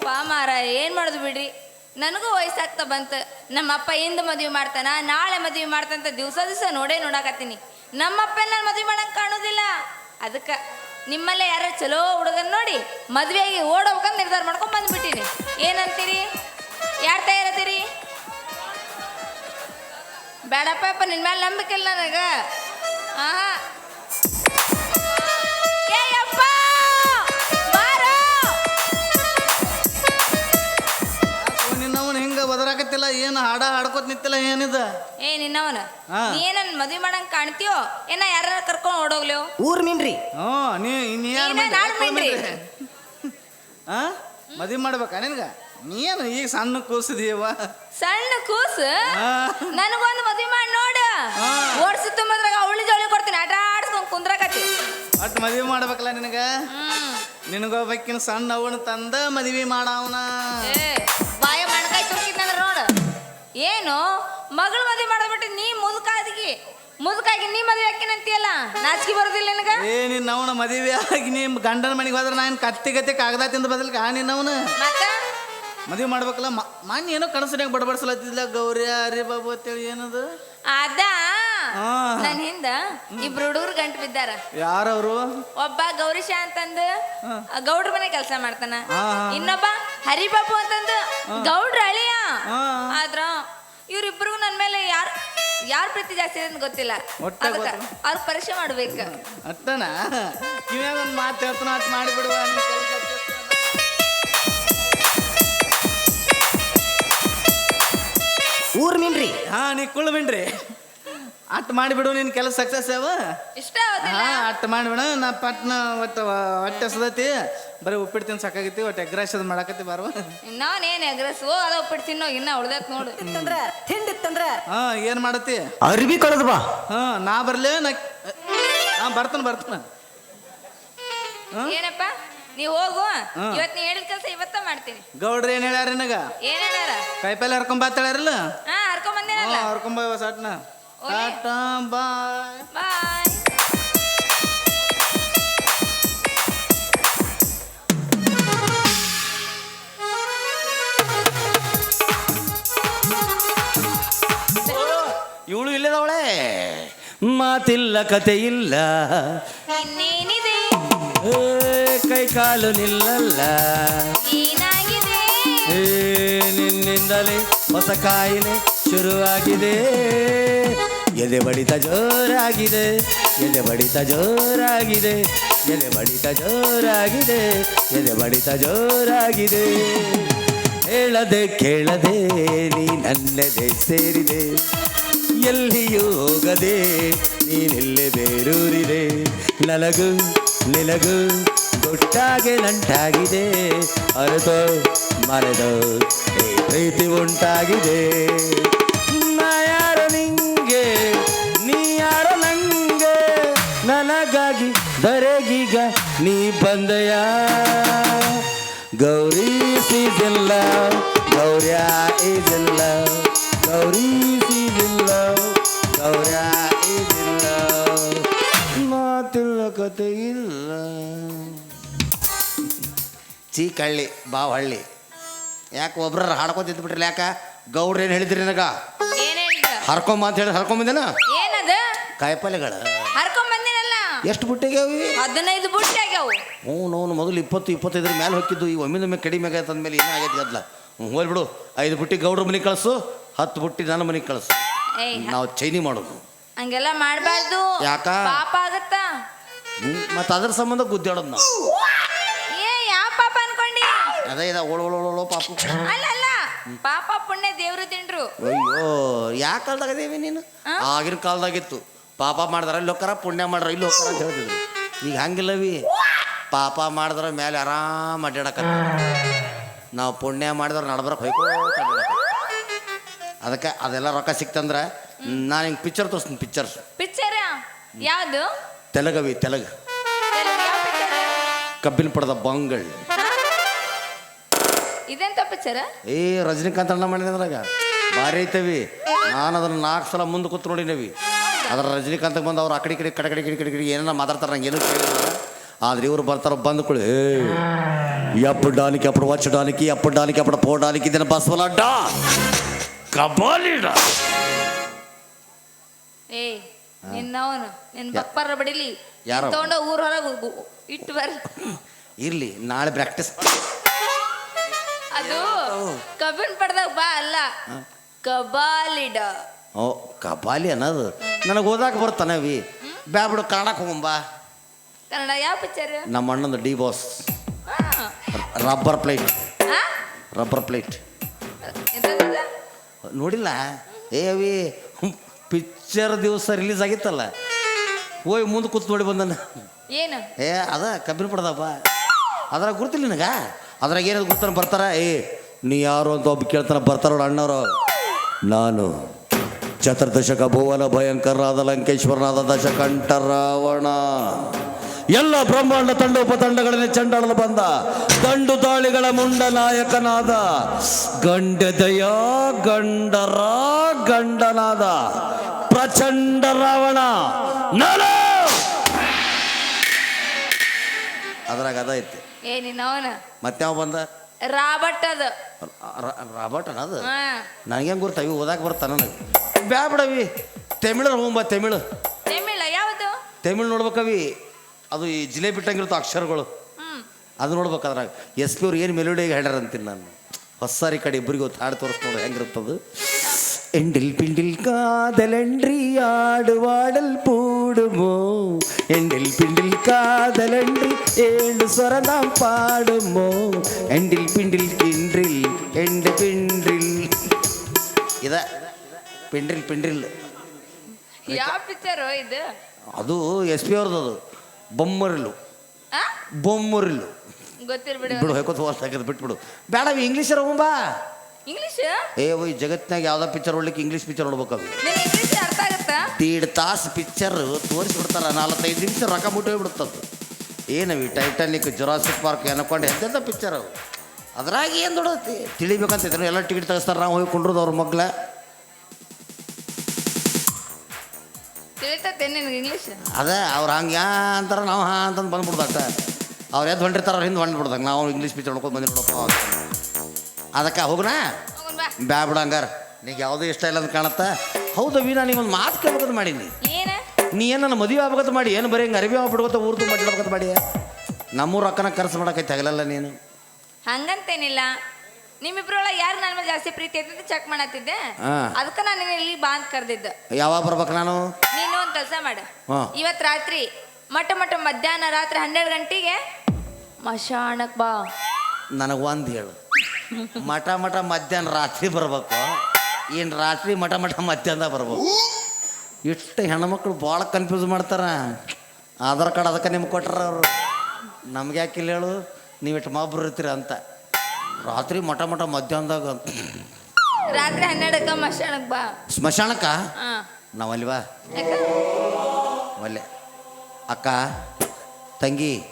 ಯಪ್ಪ ಮಾರ, ಏನು ಮಾಡೋದು ಬಿಡ್ರಿ? ನನಗೂ ವಯಸ್ಸಾಗ್ತಾ ಬಂತು. ನಮ್ಮಪ್ಪ ಇಂದು ಮದುವೆ ಮಾಡ್ತಾನ, ನಾಳೆ ಮದುವೆ ಮಾಡ್ತಾನಂತ ದಿವಸ ದಿವಸ ನೋಡೇ ನೋಡಾಕತ್ತೀನಿ. ನಮ್ಮಪ್ಪ ನಾನು ಮದುವೆ ಮಾಡಕ್ ಕಾಣೋದಿಲ್ಲ. ಅದಕ್ಕೆ ನಿಮ್ಮಲ್ಲೇ ಯಾರ ಚಲೋ ಹುಡುಗನ್ ನೋಡಿ ಮದುವೆಯಾಗಿ ಓಡೋಬೇಕಂತ ನಿರ್ಧಾರ ಮಾಡ್ಕೊಂಡು ಬಂದ್ಬಿಟ್ಟಿನಿ. ಏನಂತೀರಿ? ಯಾರು ತಯಾರತ್ತೀರಿ ಬೇಡಪ್ಪ ಅಪ್ಪ ನಿನ್ನ ಮೇಲೆ ನಂಬಿಕೆ ಇಲ್ಲ ನನಗ. ಆಹಾ ಬದರಾಕತ್ತಿಲ್ಲ ಏನು ಹಾಡ ಹಾಡ್ಕೋತ ನಿಂತಿಲ್ಲ ಏನಿದ? ಏ ನಿನ್ನವನ ಹಾ. ನೀ ಮದ್ವಿ ಮಾಡಂಗ್ ಕಾಣ್ತೀಯೋ? ಏನ ಯಾರ ಕರ್ಕೊಂಡ್ ಓಡೋಗ್ಲೇವ್ ಊರ್ ಮೀನ್ರಿ. ಹ್ಞೂ ನೀ ನೀ ಯಾರು ನೀನೇ ನಾನ್ ಮೀನ್ರಿ. ಹಾ? ಮದುವೆ ಮಾಡ್ಬೇಕಾ ನಿನ್ಗ? ನೀನು ಈಗ ಸಣ್ಣ ಕೂಸಿದೀವ ಸಣ್ಣ ಕೂಸು? ಹಾ. ನನಗೊಂದು ಮದ್ವಿ ಮಾಡಿ ನೋಡ. ಹಾ. ಓಡ್ಸಿ ತುಂಬದ್ರಾಗ ಅವಳಿ ಜೋಳಿ ಕೊಡ್ತೀನಿ ಆಟ ಆಡ್ಸ್ಕೊಂಡ್ ಕುಂದ್ರಾಕತಿ ಒಟ್ಟು ಮದ್ವಿ ಮಾಡ್ಬೇಕಲ್ಲ ನಿನಗ? ಹ್ಮ್. ನಿನಗೊಬ್ಬಕ್ಕಿನ ಸಣ್ಣ ಅವನ ತಂದ ಮದ್ವಿ ಮಾಡವನ. ಏ. ಏನು? ಮಗಳು ಮದುವೆ ಮಾಡಬಿಟ್ಟು ನೀ ಮುದುಕಾದಿಗಿ. ಮುದುಕಾಗಿ ನೀ ಮದ್ವೆ ಹಾಕಿನಂತೀಯಲ್ಲ ನಾಚಿಕೆ ಬರೋದಿಲ್ಲ ನಿನಗ? ಏ ನಿನ್ನವನ ಮದುವೆ ಆಗಿ ನಿಮ್ಮ ಗಂಡನ ಮನೆಗೆ ಹೋದ್ರೆ ನಾನು ಕತ್ತಿ ಕತ್ತಿ ಕಾಗದ ತಿಂದ ಬದಲಿಗೆ ಆ ನಿನ್ನವನ ಮತ್ತ? ಮದುವೆ ಮಾಡ್ಬೇಕಲ್ಲ ಮಾನ್ಯ ಏನೋ ಕನಸನ್ಯಾಗ ಬಡಬಡಿಸಲತ್ತಿದ್ಲ ಗೌರಿ ಅರಿ ಬಾಬು ಅಂತೇಳಿ ಏನದು? ಅದ. ನನ್ ಹಿಂದ ಇಬ್ರು ಹುಡುಗರು ಗಂಟು ಬಿದ್ದಾರ. ಯಾರವರು? ಒಬ್ಬ ಗೌರಿಶಾ ಅಂತಂದು ಗೌಡ್ರ ಮನೆ ಕೆಲಸ ಮಾಡ್ತಾನ. ಇನ್ನೊಬ್ಬ ಹರಿಬಾಬು ಅಂತಂದು ಗೌಡ್ರ ಅಳಿಯ. ಆದ್ರ ಇವ್ರಿಬ್ರು ನನ್ ಮೇಲೆ ಯಾರ್ ಯಾರ ಪ್ರೀತಿ ಜಾಸ್ತಿ ಇದೆ ಅಂತ ಗೊತ್ತಿಲ್ಲ ಒಟ್ಟ ಅದಕ್ಕ. ಅವ್ರ ಪರೀಕ್ಷೆ ಮಾಡ್ಬೇಕು ಅಟ್ಟನ ಒಂದು ಮಾತು ಹೇಳ್ತಾನ ಅಟ್ ಮಾಡಿಬಿಡುವ ನಿನ್ ಕೆಲ್ಸ ಆಗ್ತೈತಿ. ಊರ್ ಮೀನ್ರಿ ಹಾ ನೀ ಕುಳ್ಬಿನ್ರಿ ಅಟ್ ಮಾಡಿಬಿಡು ನಿನ್ ಕೆಲಸ ಸಕ್ಸಸ್ ಯಾವ ಇಷ್ಟ ಹಾ ಅಟ್ ಮಾಡಿಬಿಡ. ನಾ ಪಟ್ನ ಒಟ್ಟು ಹೊಟ್ಟೆ ಸದತಿ. ಬರೀ ಉಪ್ಪಿಟ್ಟು ತಿನ್ ಸಾಕಾಗೈತಿ ಒಟ್ಟು ಅದು ಮಾಡಾಕತ್ತಿ ಬಾರುವ ಇನ್ನವನೇನ್ ಎಗ್ರೆಸ್ ಓ ಅದ ಉಪ್ಪಿಟ್ಟು ತಿನ್ನೋ ಇನ್ನ ಉಳ್ದೈತ್ ನೋಡು. ತಂದ್ರ ತಿಂಡಿತ್ತಂದ್ರ. ಹಾ ಏನ್ ಮಾಡತ್ತಿ? ಅರ್ಬಿ ಕಳದ್ ಬಾ. ಹಾ ನಾ ಬರ್ಲೇ ನಾ ಹಾ ಬರ್ತನ ಬರ್ತಾನ. ಏನಪ್ಪ? ನೀವ್ ಹೋಗು. ಇವತ್ ನೀ ಹೇಳಿದ ಕೆಲಸ ಇವತ್ತ ಮಾಡ್ತೀನಿ. ಗೌಡ್ರ ಏನ್ ಹೇಳ್ಯಾರ ನಿನಗ? ಏನ್ ಹೇಳಾರ ಕೈಪಲ್ಲೆ ಹರ್ಕೊಂಡ್ ಬಾತಾಳ್ಯಾರಲ್ಲ ಹಾ ಹರ್ಕೊಂಡ್ ಹಾ ಬಂದೇನಲ್ಲ ಹರ್ಕೊಂಡ್ ಬಾ ಸಾಟ್ನ. ಟಾಟಾ ಬಾಯ್ ಬಾಯ್. ಇವಳು ಇಲ್ಲದವಳೆ? ಮಾತಿಲ್ಲ ಕತೆ ಇಲ್ಲ. ಇನ್ನೇನಿದೆ? ಏ, ಕೈ ಕಾಲು ನಿಲ್ಲಲ್ಲ. ಏನಾಗಿದೆ? ಏ, ನಿನ್ನಿಂದಲೇ ಹೊಸ ಕಾಯಿಲೆ ಶುರುವಾಗಿದೆ. ಎದೆ ಬಡಿತ ಜೋರಾಗಿದೆ ಎದೆ ಬಡಿತ ಜೋರಾಗಿದೆ ಎದೆ ಬಡಿತ ಜೋರಾಗಿದೆ ಎದೆ ಬಡಿತ ಜೋರಾಗಿದೆ. ಹೇಳದೆ ಕೇಳದೆ ನೀ ನನ್ನೆದೆ ಸೇರಿದೆ, ಎಲ್ಲಿಯೂ ಹೋಗದೆ ನೀನೆಲ್ಲೆ ಬೇರೂರಿದೆ. ನಲಗು, ನಿಲಗು, ಗುಟ್ಟಾಗೆ ನಂಟಾಗಿದೆ, ಅರೆದೋ, ಮರೆದೋ, ಈ ಪ್ರೀತಿ ಉಂಟಾಗಿದೆ. ಬಂದೆಯ? ಗೌರಿ ಸೀಜಿಲ್ಲ ಗೌರ್ಯ ಇದಿಲ್ಲ ಗೌರಿ ಸೀಜಿಲ್ಲ ಗೌರ್ಯ ಇದಿಲ್ಲ ಮಾತಿಲ್ಲ ಕತೆ ಇಲ್ಲ. ಚೀಕಳ್ಳಿ ಬಾವಳ್ಳಿ ಯಾಕೆ ಒಬ್ರ ಹಾಡ್ಕೊತಿದ್ದು ಬಿಟ್ರಿ ಯಾಕ? ಗೌರ ಏನು ಹೇಳಿದ್ರಿ ನನಗ? ಹರ್ಕೊಂಬ ಅಂತ ಹೇಳಿ ಹರ್ಕೊಂಬಂದೇನ ಏನದು? ಕಾಯಿಪಲ್ಲೆಗಳ. ಹರ್ಕೊಂಡ್ ಬಂದಿನಲ್ಲ ಎಷ್ಟು ಬುಟ್ಟಿಗೆ ಹದಿನೈದು ಬುಟ್ಟಿ ಆಗ್ಯಾವು ಹ್ಞೂ ನೋನು ಮೊದಲು ಇಪ್ಪತ್ತು ಇಪ್ಪತ್ತೈದರ ಮೇಲೆ ಹೊಕ್ಕಿದ್ದು ಈ ಮೇಲೆ ಕಡಿಮೆ ಆಗೈತೆ ಅಂದಮೇಲೆ ಏನೂ ಆಗೈತೆ ಗದ್ಲ. ಹ್ಞೂ ಹೋಗ್ಬಿಡು ಐದು ಬುಟ್ಟಿ ಗೌಡ್ರ ಮನೆಗೆ ಕಳಿಸು ಹತ್ತು ಬುಟ್ಟಿ ನನ್ನ ಮನೆಗೆ ಕಳಿಸು. ಏಯ್ ನಾವು ಚೈನಿ ಮಾಡೋದು. ಹಂಗೆಲ್ಲ ಮಾಡಬಾರ್ದು. ಯಾಕ? ಪಾಪ ಆಗತ್ತಾ. ಮತ್ತು ಅದ್ರ ಸಂಬಂಧ ಗುದ್ದಾಡೋದು ನಾವು. ಏ ಯಾವ ಪಾಪ ಅನ್ಕೊಂಡಿ? ಅದೇ ಇದ ಓಳ್ ಓಳ್ ಓಳ್ ಓಳ್ ಪಾಪು. ಅಲ್ಲ ಅಲ್ಲ. ಪಾಪ ಪುಣ್ಯ ದೇವ್ರು ತಿಂಡ್ರು ಅಯ್ಯೋ ಯಾ ಕಾಲದಾಗ ಅದೇವಿ ನೀನು? ಆಗಿನ ಕಾಲದಾಗಿತ್ತು ಪಾಪ ಮಾಡ್ದಾರ ಇಲ್ಲಿ ಹೋಗ್ತಾರ ಪುಣ್ಯ ಮಾಡ್ರ ಇಲ್ಲಿ ಹೋಗ್ತಾರ ಅಂತ ಹೇಳ್ತಿದ್ರು. ಈಗ ಹಂಗಿಲ್ಲವಿ. ಪಾಪ ಮಾಡಿದ್ರೆ ಮೇಲೆ ಆರಾಮ ಅಡ್ಡಾಡಕ ನಾವು ಪುಣ್ಯ ಮಾಡಿದ್ರೆ ನಡ್ಬರಕ್ಕೆ ಹೋಯ್ಕೋ ಅದಕ್ಕೆ ಅದೆಲ್ಲ ರೊಕ್ಕ ಸಿಕ್ತಂದ್ರೆ ನಾನು ಹಿಂಗೆ ಪಿಕ್ಚರ್ ತೋರಿಸ್ತೀನಿ ಪಿಕ್ಚರ್ ಪಿಕ್ಚರ್ ಯಾವುದು? ತೆಲಗವಿ ತೆಲಗ. ಕಬ್ಬಿನ ಪಡೆದ ಬಂಗಲ್. ಇದೆಂತ ಪಿಕ್ಚರ್ ಏ ರಜನಿಕಾಂತ್ ಅಣ್ಣ ಮಾಡಿದ್ರಾಗ ಭಾರಿ ಐತವಿ. ನಾನು ಅದನ್ನ ನಾಲ್ಕು ಸಲ ಮುಂದೆ ಕೂತ್ ನೋಡಿನವಿ. ಅದ್ರ ರಜನಿಕಾಂತ್ ಬಂದು ಅವ್ರು ಆ ಕಡೆ ಕಡೆ ಕಡೆ ಕಡೆ ಕಡೆ ಕಡೆ ಕಡೆ ಏನೇನ ಮಾತಾಡ್ತಾರೆ ನಂಗೆ ಏನು ಆದ್ರೆ ಇವರು ಬರ್ತಾರ ಬಂದ್ಕೊಳ್ಳಿ ಎಪ್ಪು ಡಾಲಿಕೆ ಅಪ್ಪಡು ವಚ್ಚ ಡಾಲಿಕೆ ಎಪ್ಪು ಅಪ್ಪಡ ಪೋ ಡಾಲಿಕೆ ಇದನ್ನ ಬಸವಲ ಕಬಾಲಿ ಏ ನಿನ್ನವನು ನಿನ್ ಬಪ್ಪರ ಬಡಿಲಿ. ತಗೊಂಡ ಊರ ಹೊರಗೆ ಇಟ್ಟು ಬರ ಇರ್ಲಿ ನಾಳೆ ಪ್ರಾಕ್ಟೀಸ್ ಅದು ಕಬ್ಬಿನ ಪಡ್ದಾಗ ಬಾ ಅಲ್ಲ. ಕಬಾಲಿಡ. ಓ ಕಬಾಲಿ ಅನ್ನೋದು. ನನಗೆ ಓದಾಕ ಬರ್ತಾನವಿ ಬ್ಯಾಬಿಡು ಕಾಣಕ್ಕೆ ಹೋಗಂಬಾ. ಕನ್ನಡ ಯಾವ ಪಿಕ್ಚರ್? ನಮ್ಮ ಅಣ್ಣಂದು D Boss rubber plate. Rubber plate. ನೋಡಿಲ್ಲ? ಏ ಅವಿ ಪಿಕ್ಚರ್ ದಿವಸ ರಿಲೀಸ್ ಆಗಿತ್ತಲ್ಲ? ಹೋಯ್ ಮುಂದೆ ಕೂತ್ ನೋಡಿ ಬಂದನ. ಏನು? ಏ ಅದ ಕಬ್ಬಿನ ಪಡ್ದಪ್ಪ. ಅದ್ರಾಗ ಗುರ್ತಿಲ್ಲ ನಿನಗ? ಅದ್ರಾಗ ಏನದು ಗುರ್ತಾನ ಬರ್ತಾರ? ಏ ನೀ ಯಾರು ಅಂತ ಒಬ್ಬ ಕೇಳ್ತಾನ ಬರ್ತಾರ ಅಣ್ಣವ್ರು. ನಾನು ಚತುರ್ದಶಕ ಭುವನ ಭಯಂಕರನಾದ ಲಂಕೇಶ್ವರನಾದ ದಶಕಂಠ ರಾವಣ. ಎಲ್ಲ ಬ್ರಹ್ಮಾಂಡ ತಂಡ ಉಪತಂಡಗಳಲ್ಲಿ ಚಂಡಾಳಲು ಬಂದ. ದಂಡು ದಾಳಿಗಳ ಮುಂಡ ನಾಯಕನಾದ. ಗಂಡದಯ ಗಂಡರ ಗಂಡನಾದ. ಪ್ರಚಂಡ ರಾವಣ. ನಾನು! ಅದ್ರಾಗ ಅದ ಐತಿ. ಮತ್ತೆ ಯಾವ ಬಂದ? ರಾಬಟ್ ಅದು. ರಾಬಟ್ ಅದು? ನನಗೆ ಗುರ್ತಾವಿ ಓದಾಕ ಬರ್ತಾನ ನನಗೆ. ಬ್ಯಾ ಬಿಡವಿ ತಮಿಳು ಹೋಗ್ಬ ತಮಿಳು. ತಮಿಳ ಯಾವುದು? ತಮಿಳು ನೋಡ್ಬೇಕವಿ ಅದು ಈ ಜಿಲೇಬಿ ಬಿಟ್ಟಂಗಿರ್ತಾವ ಅಕ್ಷರಗಳು. ಅದು ನೋಡ್ಬೇಕು ಅದ್ರಾಗ. ಎಸ್ ಪಿ ಅವ್ರು ಏನು ಮೆಲೋಡಿಯಾಗಿ ಹೇಳ್ಯಾರ ಅಂತೀನಿ ನಾನು. ಹೊಸಾರಿ ಕಡೆ ಇಬ್ಬರಿಗೆ ಒತ್ತು ಹಾಡು ತೋರಿಸ್ ನೋಡು ಅದು ಎಂಡಿಲ್ ಪಿಂಡಿಲ್ ಕಾದಲಂಡ್ರಿ ಆಡುವಾಡಲ್ ಪೂಡುಮೋ. ಎಂಡಿಲ್ ಪಿಂಡಿಲ್ ಕಾದಲಂಡ್ರಿ ಏಳು ಸ್ವರ ನಾಂ ಪಾಡುಮೋ. ಎಂಡಿಲ್ ಪಿಂಡಿಲ್ ಕಿಂಡ್ರಿಲ್ ಎಂಡ್ ಪಿಂಡ್ರಿಲ್. ಇದ ಪಿಂಡ್ರಿಲ್ ಪಿಂಡ್ರಿಲ್. ಯಾವ ಪಿಕ್ಚರ್ ಇದು? ಅದು ಎಸ್ ಪಿ ಅವ್ರದ್ದು. ಅದು ಬೊಮ್ಮರಿಲು. ಬೊಮ್ಮರ್ಲು. ಬಿಡು ಹೇಕೋತ ಬಿಟ್ಬಿಡು. ಬೇಡ ಇಂಗ್ಲೀಷ್ ಹೋಗುಂಬಾ ಇಂಗ್ಲೀಷ್ ಏ ಓಯ್ ಜಗತ್ನಾಗ ಯಾವ್ದೋ ಪಿಕ್ಚರ್ ನೋಡ್ಲಿಕ್ಕೆ ಇಂಗ್ಲೀಷ್ ಪಿಕ್ಚರ್ ನೋಡ್ಬೇಕು ಅವು. ತಾಸ್ ಇಂಗ್ಲಿಷ್ ಅರ್ಥ ಆಗತ್ತಾ? ದೀಡ್ ತಾಸು ಪಿಕ್ಚರ್ ತೋರಿಸ್ಬಿಡ್ತಾರ ನಾಲ್ಕೈದು ನಿಮಿಷ ರೊಕ್ಕ ಮುಟ್ಟಿ ಹೋಗ್ಬಿಡ್ತದ್ದು ಏನವಿ ಟೈಟಾನಿಕ್ ಜುರಾಸಿಕ್ ಪಾರ್ಕ್ ಏನಕೊಂಡು ಎಂತೆಂಥ ಪಿಕ್ಚರ್ ಅವು. ಅದ್ರಾಗ ಏನು ದೊಡ್ಡತಿ ತಿಳಿಬೇಕಂತ ಇದ್ರು ಎಲ್ಲ ಟಿಕೆಟ್ ತೆಗಿಸ್ತಾರೆ ನಾವು ಹೋಗಿ ಕುಂಡ್ರದು ಅವ್ರ ಮಗ್ಲ. ತಿಳಿತತ್ತೆ ನಿನಗೆ ಇಂಗ್ಲೀಷ್ ಅದೇ ಅವ್ರು ಹಂಗೆ ಯಾ ಅಂತಾರೆ ನಾವು ಹಾ ಅಂತಂದು ಬಂದ್ಬಿಡ್ದಟ ಅವ್ರು ಎದ್ದು ಹೊಂಟಿರ್ತಾರೆ ಅವ್ರು ಹಿಂದೆ ಹೊಂಟ್ಬಿಡ್ದಾಗ ನಾವು ಇಂಗ್ಲೀಷ್ ಪಿಚ್ ನೋಡ್ಕೊಂಡು ಬಂದಿರ್ಬಿಡಪ್ಪ ಅದಕ್ಕೆ ಹೋಗೋಣ? ಹೋಗೋಣ ಬಾ. ಬ್ಯಾ ಬಿಡ ಹಂಗಾರ. ನಿಂಗೆ ಯಾವುದೂ ಇಷ್ಟ ಇಲ್ಲ ಅಂತ ಕಾಣತ್ತ? ಹೌದು ವೀನಾ ಒಂದು ಮಾತು ಕೇಳ್ಬೇಕಂತ ಮಾಡೀನಿ. ಏನ? ನೀ ಏನು ನನ್ನ ಮದುವೆ ಆಗ್ಬೇಕಂತ ಮಾಡಿ? ಏನು ಬರೀ ಹಿಂಗೆ ಅರಿವಿ ಆಗ್ಬಿಡ್ಬೇಕಂತ ಊರ್ದು ಮಾಡಿಡ್ಬೇಕಂತ ಮಾಡಿ? ನಮ್ಮೂರು ಅಕ್ಕನ ಕರ್ಸು ಮಾಡಕೈತೆ ತಗಲಲ್ಲ ನೀನು. ಹಂಗಂತೇನಿಲ್ಲ. ನಿಮ್ಮಿಬ್ರೊಳಗೆ ಯಾರು ನನ್ನ ಮೇಲೆ ಜಾಸ್ತಿ ಪ್ರೀತಿ ಐತೆ ಅಂತ ಚೆಕ್ ಮಾಡತ್ತಿದ್ದೆ. ಹಾ. ಅದಕ್ಕೆ ನಾನು ನಿನ್ನ ಇಲ್ಲಿ ಬಾ ಅಂತ ಕರೆದಿದ್ದು. ಯಾವಾಗ ಬರ್ಬೇಕು ನಾನು? ನೀನು ಒಂದು ಕೆಲಸ ಮಾಡು. ಹಾ. ಇವತ್ತು ರಾತ್ರಿ ಮಟ್ಟ ಮಟ್ಟ ಮಧ್ಯಾಹ್ನ ರಾತ್ರಿ ಹನ್ನೆರಡು ಗಂಟೆಗೆ ಮಶಾಣಕ್ ಬಾ. ನನಗೆ ಒಂದು ಹೇಳು. ಮಠ ಮಠ ಮಧ್ಯಾಹ್ನ ರಾತ್ರಿ ಬರ್ಬೇಕು. ಏನು ರಾತ್ರಿ ಮಠ ಮಠ ಮಧ್ಯಾಹ್ನ ಬರ್ಬೇಕು. ಇಷ್ಟು ಹೆಣ್ಮಕ್ಳು ಭಾಳ ಕನ್ಫ್ಯೂಸ್ ಮಾಡ್ತಾರ. ಆಧಾರ್ ಕಾರ್ಡ್ ಅದಕ್ಕೆ ನಿಮ್ಗೆ ಕೊಟ್ರ ಅವರು. ನಮ್ಗೆ ಯಾಕಿಲ್ಲ ಹೇಳು? ನೀವು ಇಷ್ಟು ಮಾಬ್ರು ಇರ್ತೀರ ಅಂತ. ರಾತ್ರಿ ಮಠ ಮಠ ಮಧ್ಯಾಹ್ನದಾಗ. ರಾತ್ರಿ ಹನ್ನೆರಡಕ್ಕ ಮಶಾಣಕ್ ಬಾ. ಸ್ಮಶಾನಕ್ಕ ಹಾ. ನಾವಲ್ವಾ ಯಾಕ? ಒಲ್ಲೆ. ಅಕ್ಕ ತಂಗಿ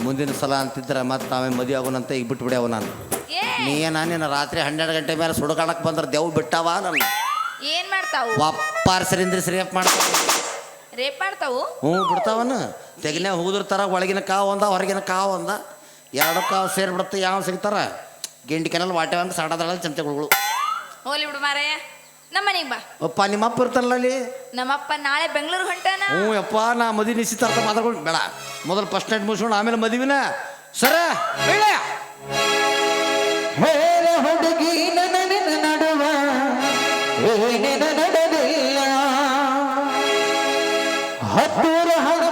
ಮುಂದಿನ ಸಲ ಅಂತಿದ್ರೆ ಮತ್ತೆ ನಾವೇ ಮದುವೆ ಆಗೋನಂತ ಈಗ ಬಿಟ್ಬಿಡ್ಯಾವ ನಾನು. ಏ! ನೀ ನಾನೇನು ರಾತ್ರಿ ಹನ್ನೆರಡು ಗಂಟೆ ಮೇಲೆ ಸುಡ್ಕಾಣಕ್ಕೆ ಬಂದ್ರೆ ದೇವ್ ಬಿಟ್ಟಾವ ನನ್ನ. ಏನ್ ಮಾಡ್ತಾವು? ವಾಪಾರ್ ಸರಿಂದ್ರಿ ಸರಿಯಪ್ಪ ಮಾಡ್ತಾವ. ರೇಪ್ ಮಾಡ್ತಾವು? ಹ್ಞೂ ಬಿಡ್ತಾವನ. ತೆಗಿನೇ ತರ ಒಳಗಿನ ಕಾವು ಒಂದ ಹೊರಗಿನ ಕಾವು ಒಂದ. ಎರಡಕ್ಕೂ ಸೇರ್ಬಿಡುತ್ತೆ ಯಾವ ಸಿಗ್ತಾರ? ಗಿಂಡಿ ಕೆನಲ್ ಅಂತ ಸಾಡದಳ ಚಮಚಗಳು ಹೋಲಿ ಬಿಡು ಮಾರಯ್ಯ ನಮ್ಮ ಮನೆಗೆ ಬಾ. ಅಪ್ಪ ನಿಮ್ಮ ಅಪ್ಪ ಇರ್ತಾನಲ್ಲ ಅಲ್ಲಿ? ನಮ್ಮಪ್ಪ ನಾಳೆ ಬೆಂಗಳೂರು ಹೊಂಟಾನ. ಹ್ಞೂ ಅಪ್ಪ ನಾ ಮದಿ ನಿಶ್ಚಿತ ಅರ್ಥ ಮಾತಾಡ್ಕೊಂಡು ಬೇಡ. ಮೊದಲು ಫಸ್ಟ್ ನೈಟ್ ಮುಗಿಸ್ಕೊಂಡು ಆಮೇಲೆ ಮದುವೆನ. ಸರ ಬೇಡ ಹುಡುಗಿ ನಡುವ ಹತ್ತೂರು ಹಣ